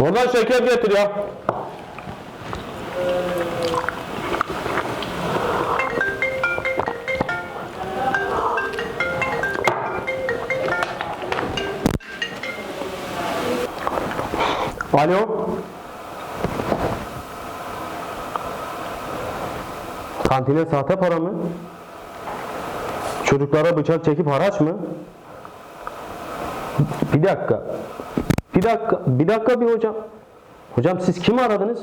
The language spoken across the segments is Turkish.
Oradan şeker getir ya. Alo. Kantine sahte para mı? Çocuklara bıçak çekip haraç mı? Bir dakika. Bir dakika. Bir dakika bir hocam. Hocam siz kimi aradınız?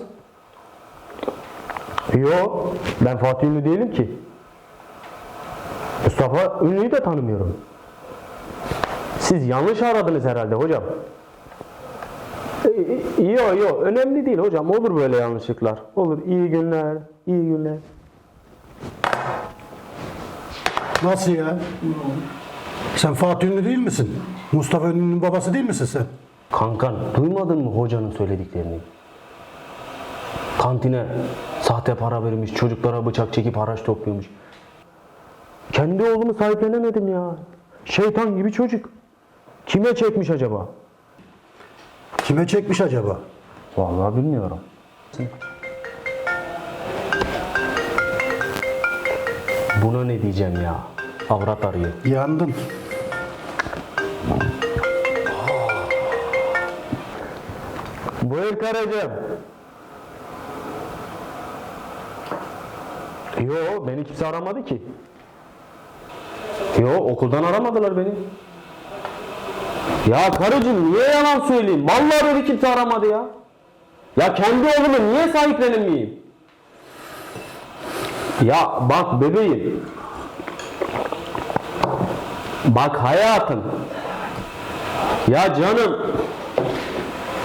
Yo, ben Fatih Ünlü değilim ki. Mustafa Ünlü'yü de tanımıyorum. Siz yanlış aradınız herhalde hocam. E, e, Yo yo önemli değil hocam olur böyle yanlışlıklar. Olur iyi günler iyi günler. Nasıl ya? Sen Fatih Ünlü değil misin? Mustafa Ünlü'nün babası değil misin sen? Kankan duymadın mı hocanın söylediklerini? Kantine sahte para vermiş, çocuklara bıçak çekip haraç topluyormuş. Kendi oğlumu sahiplenemedim ya. Şeytan gibi çocuk. Kime çekmiş acaba? Kime çekmiş acaba? Vallahi bilmiyorum. Buna ne diyeceğim ya? Avrat arıyor. Yandın. Buyur karıcığım. Yo beni kimse aramadı ki. Yo okuldan aramadılar beni. Ya karıcığım niye yalan söyleyeyim? Vallahi beni kimse aramadı ya. Ya kendi oğlumu niye sahiplenemeyeyim? Ya bak bebeğim. Bak hayatım. Ya canım.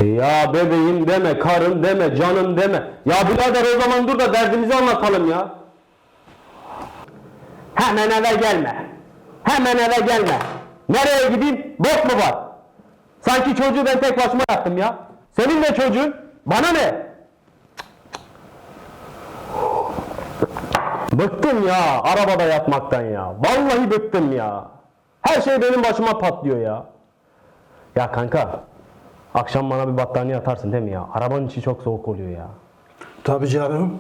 Ya bebeğim deme, karım deme, canım deme. Ya birader o zaman dur da derdimizi anlatalım ya. Hemen eve gelme. Hemen eve gelme. Nereye gideyim? Bok mu var? Sanki çocuğu ben tek başıma yaptım ya. Senin de çocuğun. Bana ne? Bıktım ya arabada yatmaktan ya. Vallahi bıktım ya. Her şey benim başıma patlıyor ya. Ya kanka Akşam bana bir battaniye atarsın değil mi ya? Arabanın içi çok soğuk oluyor ya. Tabii canım.